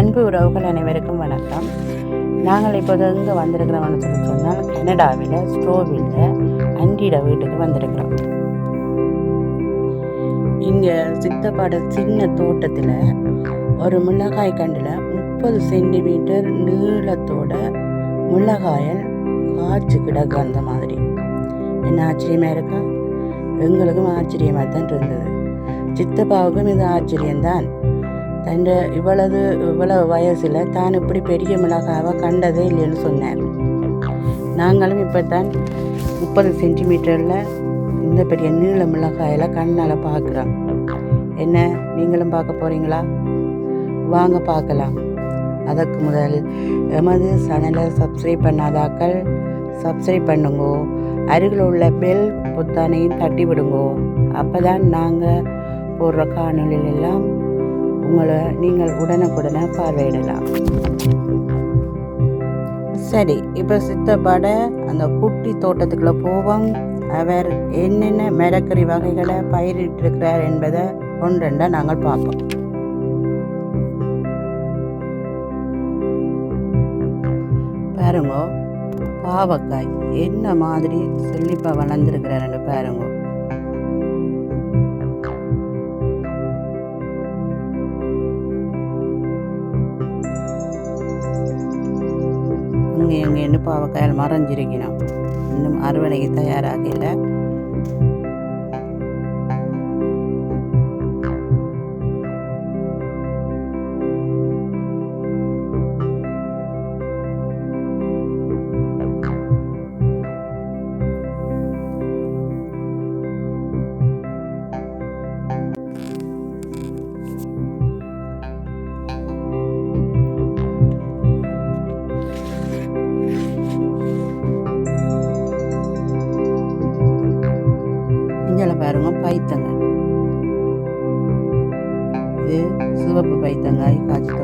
அன்பு உறவுகள் அனைவருக்கும் வணக்கம். நாங்கள் இப்போது எங்கே வந்திருக்கிறோம்னு சொல்லி சொன்னால் கனடாவில் ஸ்ட்ரோவில் அண்டிட வீட்டுக்கு வந்திருக்கிறோம். இங்கே சித்தப்பாட சின்ன தோட்டத்தில் ஒரு மிளகாய் கண்டில் முப்பது சென்டிமீட்டர் நீளத்தோட மிளகாயல் காய்ச்சி கிடக்கு அந்த மாதிரி. என்ன ஆச்சரியமாக இருக்கா? எங்களுக்கும் ஆச்சரியமாக தான் இருந்தது. சித்தப்பாவுக்கும் இது ஆச்சரியம்தான். தன் இவ்வளவு இவ்வளவு வயசில் தான் இப்படி பெரிய மிளகாவை கண்டதே இல்லைன்னு சொன்னார். நாங்களும் இப்போ தான் முப்பது சென்டிமீட்டரில் இந்த பெரிய நீள மிளகாயில் கண்ணால் பார்க்குறோம். என்ன நீங்களும் பார்க்க போகிறீங்களா வாங்க பார்க்கலாம். அதற்கு முதல் எமது சேனலை சப்ஸ்கிரைப் பண்ணாதாக்கள் சப்ஸ்கிரைப் பண்ணுங்கோ. அருகில் உள்ள பெல் பொத்தானையும் தட்டி விடுங்கோ அப்போ தான் நாங்கள் போடுற காணொலிகள் எல்லாம் உங்களை நீங்கள் உடனுக்குடனே பார்வையிடலாம். சரி இப்போ சித்தப்பட அந்த குட்டி தோட்டத்துக்குள்ளே போவோம். அவர் என்னென்ன மரக்கறி வகைகளை பயிரிட்டிருக்கிறார் என்பதை ஒன்றெண்டா நாங்கள் பார்ப்போம். பாருங்க பாவக்காய் என்ன மாதிரி செழிப்பாக வளர்ந்துருக்கிறாருன்னு பாருங்க. இங்கே எங்கே என்ன பாவக்காயால் மறைஞ்சிருக்கணும் இன்னும் அறுவடைக்கு தயாராக இல்லை. பாருங்க பைத்தங்க இது சிவப்பு பைத்தங்காய் காய்ச்சி தொங்குது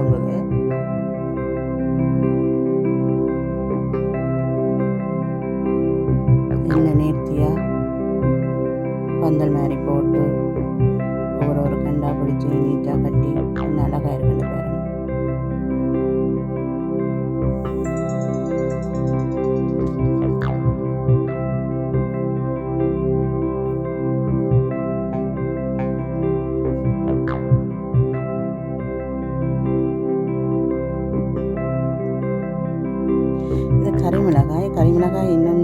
கறிமிளகாய் இன்னும்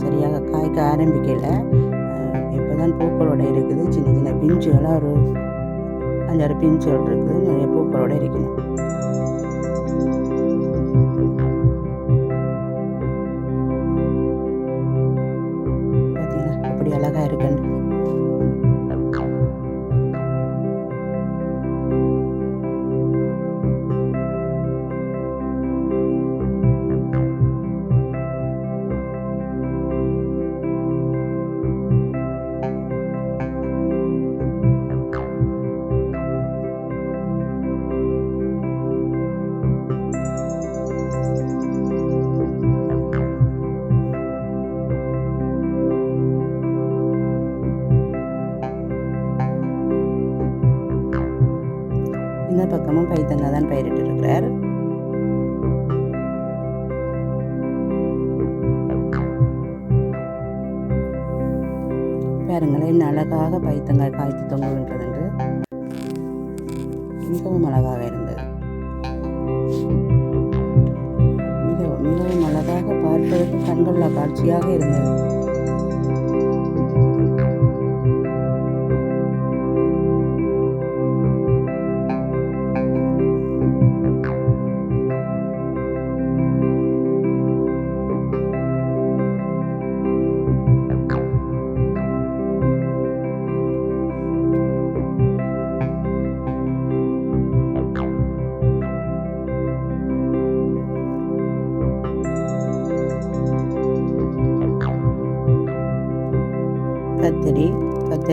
சரியாக காய்க்க ஆரம்பிக்கலை. இப்போ தான் பூக்களோட இருக்குது. சின்ன சின்ன பிஞ்சுகளாக ஒரு அஞ்சாறு பிஞ்சுகள் இருக்குது. நிறைய பூக்களோட இருக்கணும். பாருங்களேன் அழகாக பைத்தங்காய் காய்த்து தொங்குகின்றது என்று மிகவும் அழகாக இருந்தது. மிகவும் மிகவும் அழகாக பார்ப்பதற்கு கண்கொள்ளா காட்சியாக இருந்தது.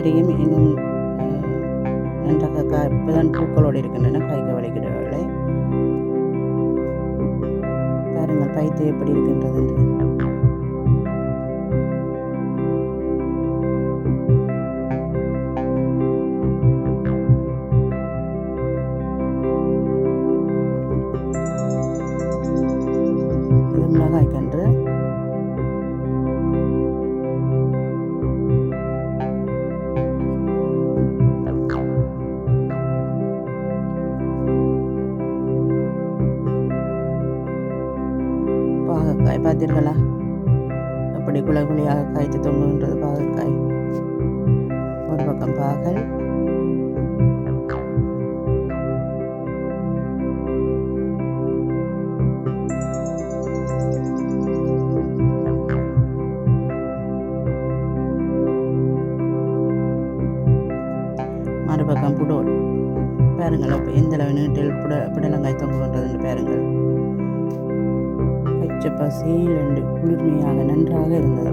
கத்திரியும் இன்னும் நன்றாக கா இப்போதான் பூக்களோடு இருக்கின்றன. காய்க்க வளைக்கிறவர்களே பாருங்கள் பைத்து எப்படி இருக்கின்றது என்று. மறுபக்கம் புடோல் பாருங்கள். அப்போ எந்த அளவு நீட்டில் புட புடலங்காய் தொங்குகின்றதுன்னு பாருங்கள். பச்சை பசேல் என்று குளிர்மையாக நன்றாக இருந்தது.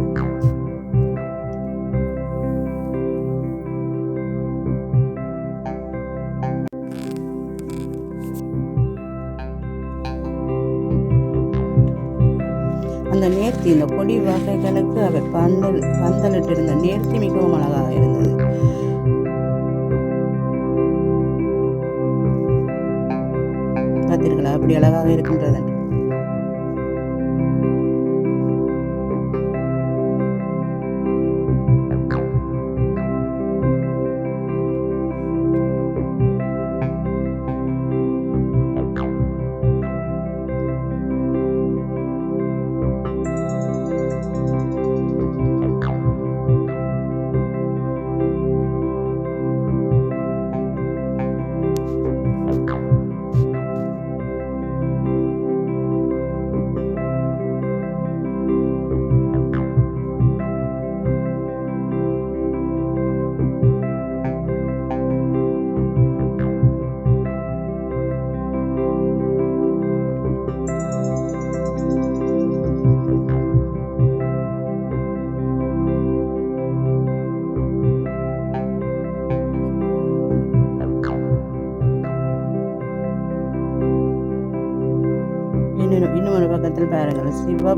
அந்த நேர்த்தி இந்த கொடி வகைகளுக்கு அவர் பந்தல் பந்தலிட்டிருந்த நேர்த்தி மிகவும் அழகாக இருந்தது. பார்த்தீர்களா அப்படி அழகாக இருக்கின்றது शिव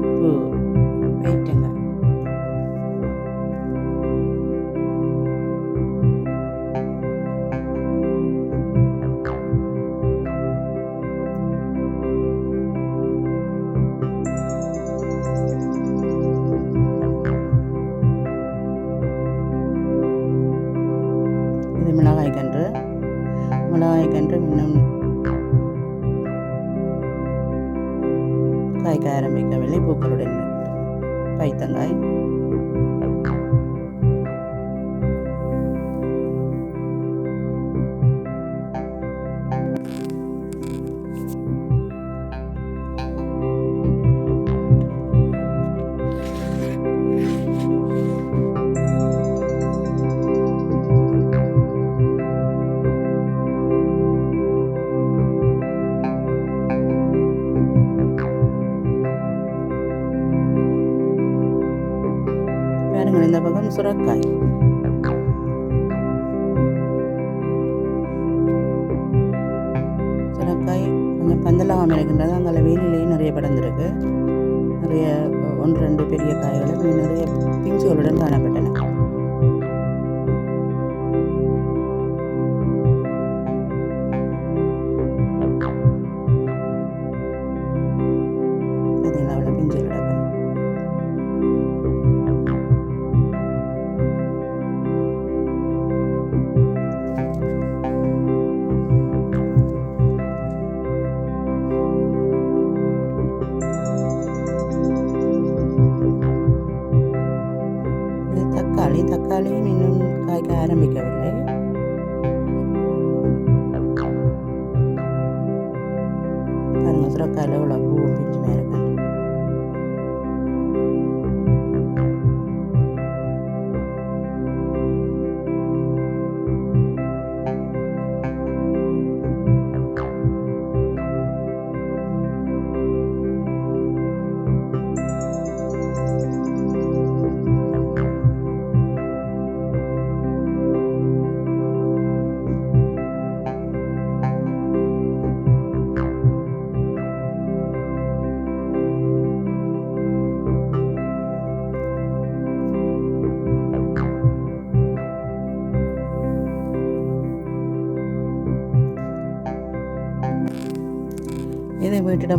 இது வீட்டோட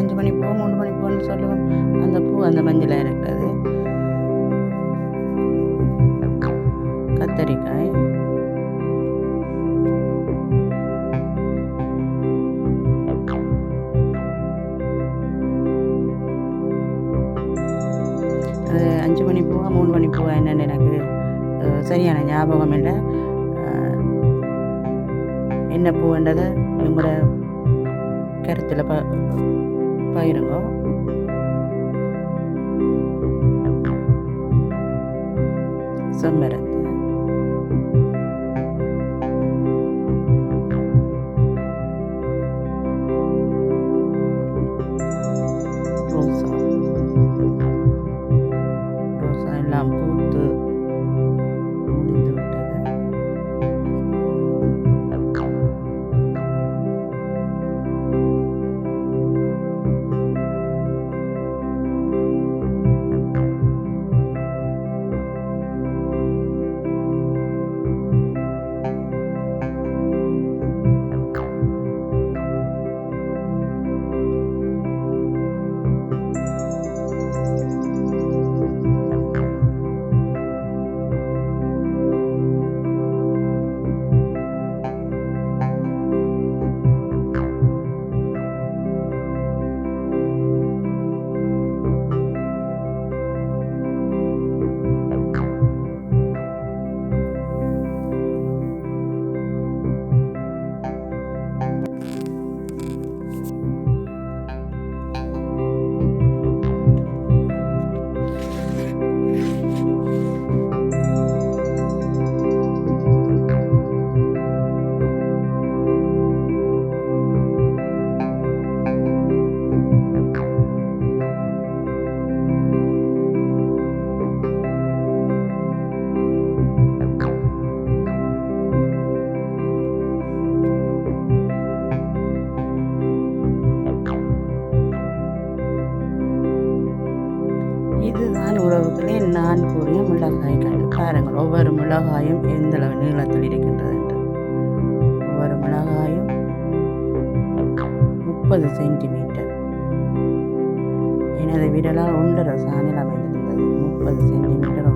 அஞ்சு மணி பூ மூணு மணி பூன்னு சொல்லுவோம். அந்த பூ அந்த மஞ்சள் இருக்கிறது கத்தரிக்காய். அது அஞ்சு மணி பூவா மூணு மணி பூவா என்னென்னு எனக்கு சரியான ஞாபகம் இல்லை. என்ன பூன்றதை உங்களோட கருத்தில் ப பயிருங்க. செம்மரத்தை நான் கூறிய மிளகாய்கள். பாருங்கள் ஒவ்வொரு மிளகாயும் எந்த அளவு நீளத்தில் இருக்கின்றது என்று. ஒவ்வொரு மிளகாயும் முப்பது சென்டிமீட்டர். எனது விரலால் ஒன்றரை சாணில் அமைந்திருந்தது. முப்பது சென்டிமீட்டர்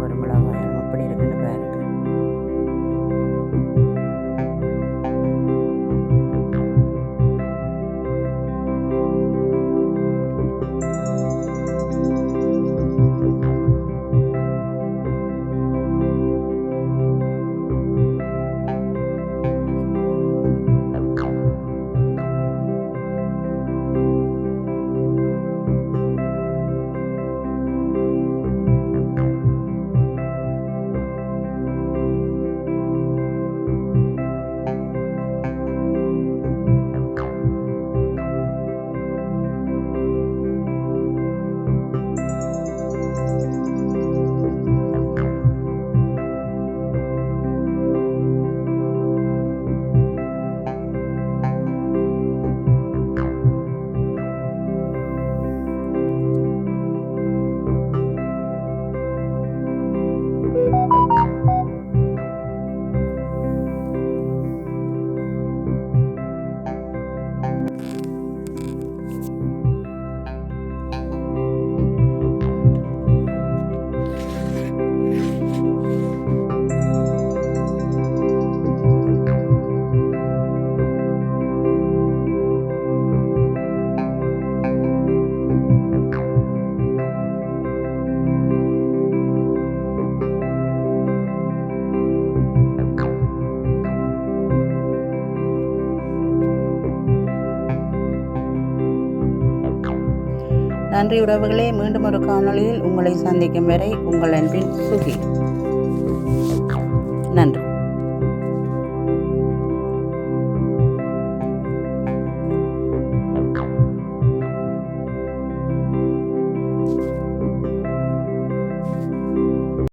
நன்றி உறவுகளே. மீண்டும் ஒரு காணொளியில் உங்களை சந்திக்கும் வரை உங்கள் அன்பின் சுகி.